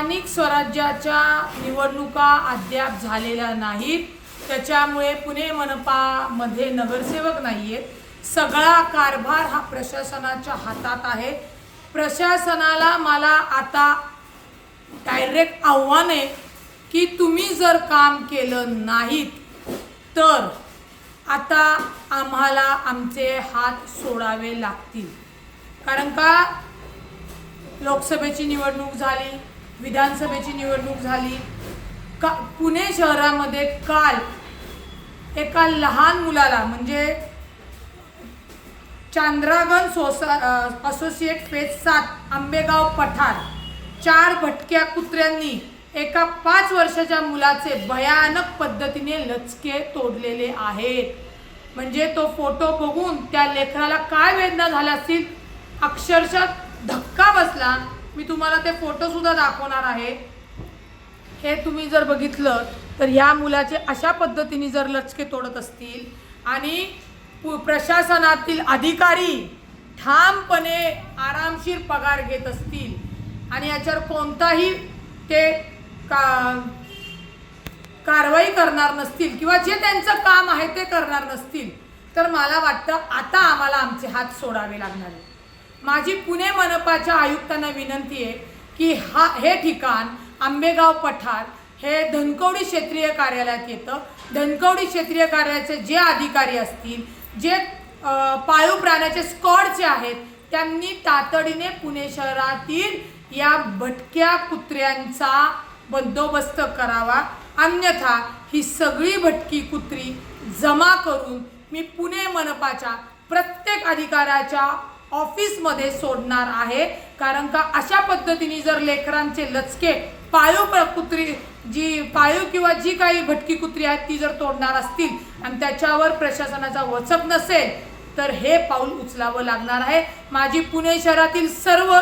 स्थानिक स्वराज्याच्या निवडणुका अद्याप झालेल्या नाहीत. त्याच्यामुळे पुणे मनपामध्ये नगरसेवक नाही आहेत सगळा कारभार हा प्रशासनाच्या हातात आहे. प्रशासनाला मला आता डायरेक्ट आव्हान आहे की तुम्ही जर काम केलं नाहीत तर आता आम्हाला आमचे हात सोडावे लागतील. कारण का? लोकसभेची निवडणूक झाली विधानसभेची निवडणूक झाली. का पुणे शहरामध्ये काल एका लहान मुलाला म्हणजे चांद्रागण सोसा असोसिएट फेज सात आंबेगाव पठार चार भटक्या कुत्र्यांनी एका पाच वर्षाच्या मुलाचे भयानक पद्धतीने लचके तोडलेले आहेत. म्हणजे तो फोटो बघून त्या लेकराला काय वेदना झाल्या असतील? अक्षरशः धक्का बसला. मी तुम्हाला ते फोटोसुद्धा दाखवणार आहे. हे तुम्ही जर बघितलं तर ह्या मुलाचे अशा पद्धतीने जर लचके तोडत असतील आणि पु- प्रशासनातील अधिकारी ठामपणे आरामशीर पगार घेत असतील आणि याच्यावर कोणताही ते का कारवाई करणार नसतील किंवा जे त्यांचं काम आहे ते करणार नसतील तर मला वाटतं आता आम्हाला आमचे हात सोडावे लागणार आहेत. माझी पुणे मनपाच्या आयुक्तांना विनंती आहे की हा हे ठिकाण आंबेगाव पठार हे धनकवडी क्षेत्रीय कार्यालयात येतं. धनकवडी क्षेत्रीय कार्यालयाचे जे अधिकारी असतील जे पाळीव प्राण्याचे स्कॉडचे आहेत त्यांनी तातडीने पुणे शहरातील या भटक्या कुत्र्यांचा बंदोबस्त करावा. अन्यथा ही सगळी भटकी कुत्री जमा करून मी पुणे मनपाच्या प्रत्येक अधिकाऱ्याच्या ऑफिसमध्ये सोडणार आहे. कारण का अशा पद्धतीने जर लेकरांचे लचके पाळीव कुत्री जी पाळीव किंवा जी काही भटकी कुत्री आहेत ती जर तोडणार असतील आणि त्याच्यावर प्रशासनाचा वचक नसेल तर हे पाऊल उचलावं लागणार आहे. माझी पुणे शहरातील सर्व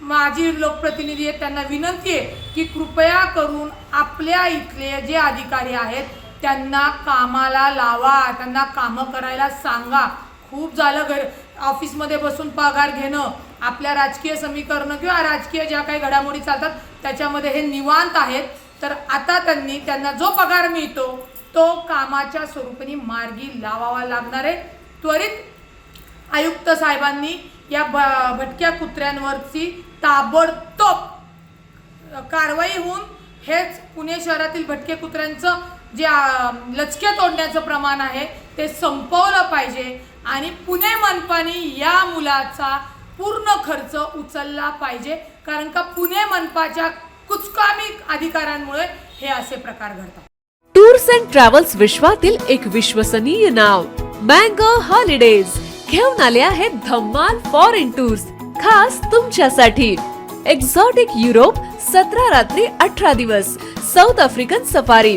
माझी लोकप्रतिनिधी आहेत त्यांना विनंती आहे की कृपया करून आपल्या इथले जे अधिकारी आहेत त्यांना कामाला लावा त्यांना कामं करायला सांगा. खूप झालं घर ऑफिसमध्ये बसून पगार घेणं आपल्या राजकीय समीकरणं किंवा राजकीय ज्या काही घडामोडी चालतात त्याच्यामध्ये हे निवांत आहेत. तर आता त्यांनी त्यांना जो पगार मिळतो तो कामाच्या स्वरूपाने मार्गी लावावा लागणार आहे. त्वरित आयुक्त साहेबांनी या ब- भटक्या कुत्र्यांवरची ताबडतोब कारवाई होऊन हेच पुणे शहरातील भटके कुत्र्यांचं जे लचक्या लचके तोडण्याचं प्रमाण आहे ते संपवलं पाहिजे. आणि पुणे मनपाने या मुलाचा पूर्ण खर्च उचलला पाहिजे. कारण का पुणे मनपाच्या कुचकामी अधिकाऱ्यांमुळे हे असे प्रकार घडतात. टूर्स अँड ट्रॅव्हल्स विश्वातील एक विश्वसनीय नाव मँगो हॉलिडेज. घेऊन आले आहेत धम्माल फॉरेन टूर्स खास तुमच्यासाठी. एक्झॉटिक युरोप सतरा रात्री अठरा दिवस साऊथ आफ्रिकन सफारी.